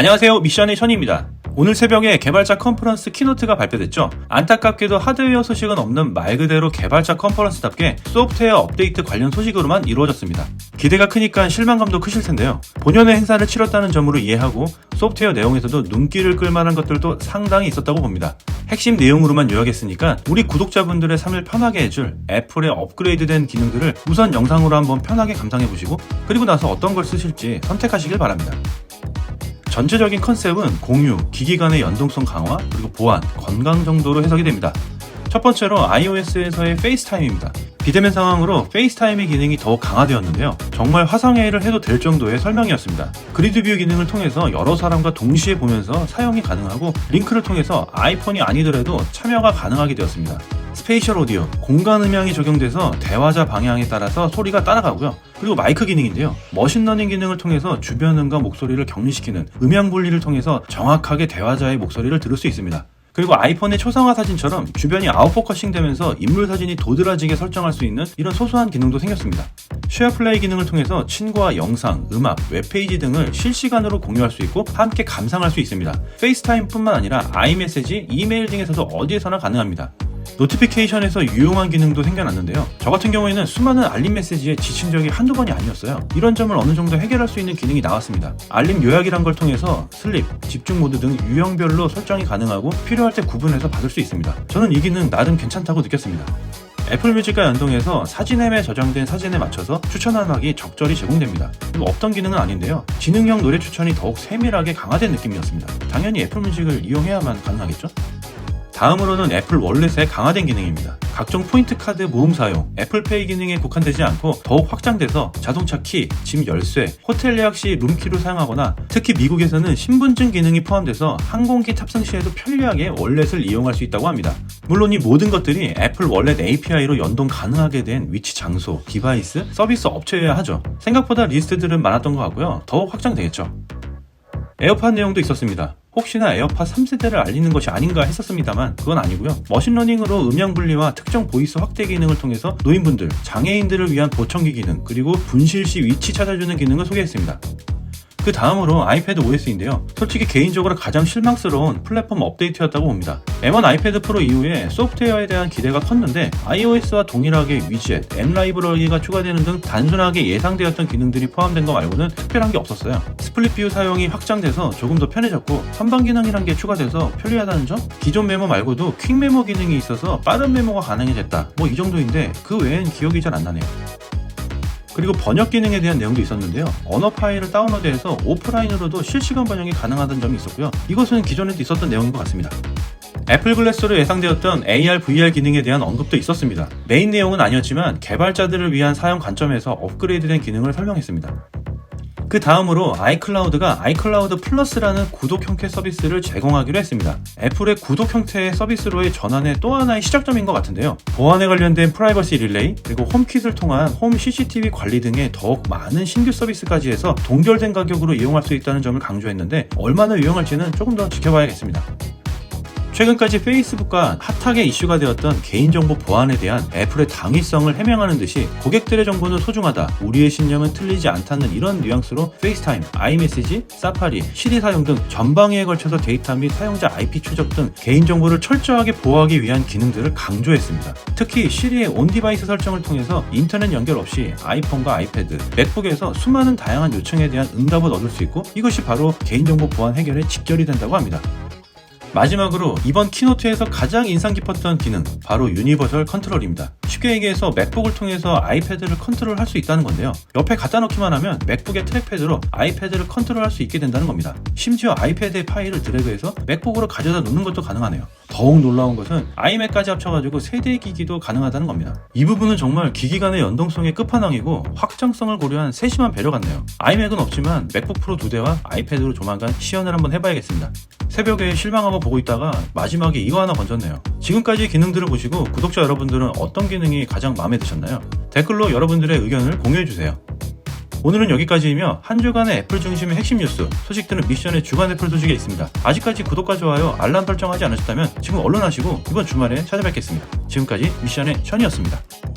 안녕하세요 미션의 션입니다. 오늘 새벽에 개발자 컨퍼런스 키노트가 발표됐죠. 안타깝게도 하드웨어 소식은 없는 말 그대로 개발자 컨퍼런스답게 소프트웨어 업데이트 관련 소식으로만 이루어졌습니다. 기대가 크니까 실망감도 크실 텐데요. 본연의 행사를 치렀다는 점으로 이해하고 소프트웨어 내용에서도 눈길을 끌만한 것들도 상당히 있었다고 봅니다. 핵심 내용으로만 요약했으니까 우리 구독자분들의 삶을 편하게 해줄 애플의 업그레이드된 기능들을 우선 영상으로 한번 편하게 감상해보시고 그리고 나서 어떤 걸 쓰실지 선택하시길 바랍니다. 전체적인 컨셉은 공유, 기기 간의 연동성 강화, 그리고 보안, 건강 정도로 해석이 됩니다. 첫 번째로 iOS에서의 페이스타임입니다. 비대면 상황으로 페이스타임의 기능이 더욱 강화되었는데요. 정말 화상회의를 해도 될 정도의 설명이었습니다. 그리드 뷰 기능을 통해서 여러 사람과 동시에 보면서 사용이 가능하고 링크를 통해서 아이폰이 아니더라도 참여가 가능하게 되었습니다. 스페이셜 오디오, 공간 음향이 적용돼서 대화자 방향에 따라서 소리가 따라가고요. 그리고 마이크 기능인데요. 머신러닝 기능을 통해서 주변 음과 목소리를 격리시키는 음향 분리를 통해서 정확하게 대화자의 목소리를 들을 수 있습니다. 그리고 아이폰의 초상화 사진처럼 주변이 아웃포커싱 되면서 인물 사진이 도드라지게 설정할 수 있는 이런 소소한 기능도 생겼습니다. 쉐어 플레이 기능을 통해서 친구와 영상, 음악, 웹페이지 등을 실시간으로 공유할 수 있고 함께 감상할 수 있습니다. 페이스타임뿐만 아니라 아이메시지, 이메일 등에서도 어디에서나 가능합니다. 노티피케이션에서 유용한 기능도 생겨났는데요. 저 같은 경우에는 수많은 알림 메시지에 지친 적이 한두 번이 아니었어요. 이런 점을 어느 정도 해결할 수 있는 기능이 나왔습니다. 알림 요약이란 걸 통해서 슬립, 집중 모드 등 유형별로 설정이 가능하고 필요할 때 구분해서 받을 수 있습니다. 저는 이 기능 나름 괜찮다고 느꼈습니다. 애플 뮤직과 연동해서 사진 앱에 저장된 사진에 맞춰서 추천 음악이 적절히 제공됩니다. 없던 기능은 아닌데요. 지능형 노래 추천이 더욱 세밀하게 강화된 느낌이었습니다. 당연히 애플 뮤직을 이용해야만 가능하겠죠? 다음으로는 애플 월렛의 강화된 기능입니다. 각종 포인트 카드 모음 사용, 애플페이 기능에 국한되지 않고 더욱 확장돼서 자동차 키, 집 열쇠, 호텔 예약 시 룸키로 사용하거나 특히 미국에서는 신분증 기능이 포함돼서 항공기 탑승 시에도 편리하게 월렛을 이용할 수 있다고 합니다. 물론 이 모든 것들이 애플 월렛 API로 연동 가능하게 된 위치 장소, 디바이스, 서비스 업체여야 하죠. 생각보다 리스트들은 많았던 것 같고요. 더욱 확장되겠죠. 에어팟 내용도 있었습니다. 혹시나 에어팟 3세대를 알리는 것이 아닌가 했었습니다만 그건 아니고요. 머신러닝으로 음향 분리와 특정 보이스 확대 기능을 통해서 노인분들, 장애인들을 위한 보청기 기능, 그리고 분실 시 위치 찾아주는 기능을 소개했습니다. 그 다음으로 아이패드 OS인데요. 솔직히 개인적으로 가장 실망스러운 플랫폼 업데이트였다고 봅니다. M1 아이패드 프로 이후에 소프트웨어에 대한 기대가 컸는데 iOS와 동일하게 위젯, 앱 라이브러리가 추가되는 등 단순하게 예상되었던 기능들이 포함된 거 말고는 특별한 게 없었어요. 스플릿 뷰 사용이 확장돼서 조금 더 편해졌고 선방 기능이란 게 추가돼서 편리하다는 점? 기존 메모 말고도 퀵 메모 기능이 있어서 빠른 메모가 가능해졌다. 뭐 이 정도인데 그 외엔 기억이 잘 안 나네요. 그리고 번역 기능에 대한 내용도 있었는데요. 언어 파일을 다운로드해서 오프라인으로도 실시간 번역이 가능하다는 점이 있었고요. 이것은 기존에도 있었던 내용인 것 같습니다. 애플 글래스로 예상되었던 AR, VR 기능에 대한 언급도 있었습니다. 메인 내용은 아니었지만 개발자들을 위한 사용 관점에서 업그레이드된 기능을 설명했습니다. 그 다음으로 아이클라우드가 아이클라우드 플러스라는 구독 형태 서비스를 제공하기로 했습니다. 애플의 구독 형태의 서비스로의 전환의 또 하나의 시작점인 것 같은데요. 보안에 관련된 프라이버시 릴레이, 그리고 홈킷을 통한 홈 CCTV 관리 등의 더욱 많은 신규 서비스까지 해서 동결된 가격으로 이용할 수 있다는 점을 강조했는데 얼마나 유용할지는 조금 더 지켜봐야겠습니다. 최근까지 페이스북과 핫하게 이슈가 되었던 개인정보 보안에 대한 애플의 당위성을 해명하는 듯이 고객들의 정보는 소중하다, 우리의 신념은 틀리지 않다는 이런 뉘앙스로 페이스타임, 아이메시지, 사파리, 시리 사용 등 전방위에 걸쳐서 데이터 및 사용자 IP 추적 등 개인정보를 철저하게 보호하기 위한 기능들을 강조했습니다. 특히 시리의 온디바이스 설정을 통해서 인터넷 연결 없이 아이폰과 아이패드, 맥북에서 수많은 다양한 요청에 대한 응답을 얻을 수 있고 이것이 바로 개인정보 보안 해결에 직결이 된다고 합니다. 마지막으로 이번 키노트에서 가장 인상 깊었던 기능 바로 유니버설 컨트롤입니다. 쉽게 얘기해서 맥북을 통해서 아이패드를 컨트롤할 수 있다는 건데요. 옆에 갖다 놓기만 하면 맥북의 트랙패드로 아이패드를 컨트롤할 수 있게 된다는 겁니다. 심지어 아이패드의 파일을 드래그해서 맥북으로 가져다 놓는 것도 가능하네요. 더욱 놀라운 것은 아이맥까지 합쳐가지고 세대 기기도 가능하다는 겁니다. 이 부분은 정말 기기 간의 연동성의 끝판왕이고 확장성을 고려한 세심한 배려 같네요. 아이맥은 없지만 맥북 프로 두 대와 아이패드로 조만간 시연을 한번 해봐야겠습니다. 새벽에 실망하고 보고 있다가 마지막에 이거 하나 건졌네요. 지금까지 기능들을 보시고 구독자 여러분들은 어떤 기능이 가장 마음에 드셨나요? 댓글로 여러분들의 의견을 공유해주세요. 오늘은 여기까지이며 한 주간의 애플 중심의 핵심 뉴스, 소식들은 미션의 주간 애플 소식에 있습니다. 아직까지 구독과 좋아요, 알람 설정하지 않으셨다면 지금 얼른 하시고 이번 주말에 찾아뵙겠습니다. 지금까지 미션의 션이었습니다.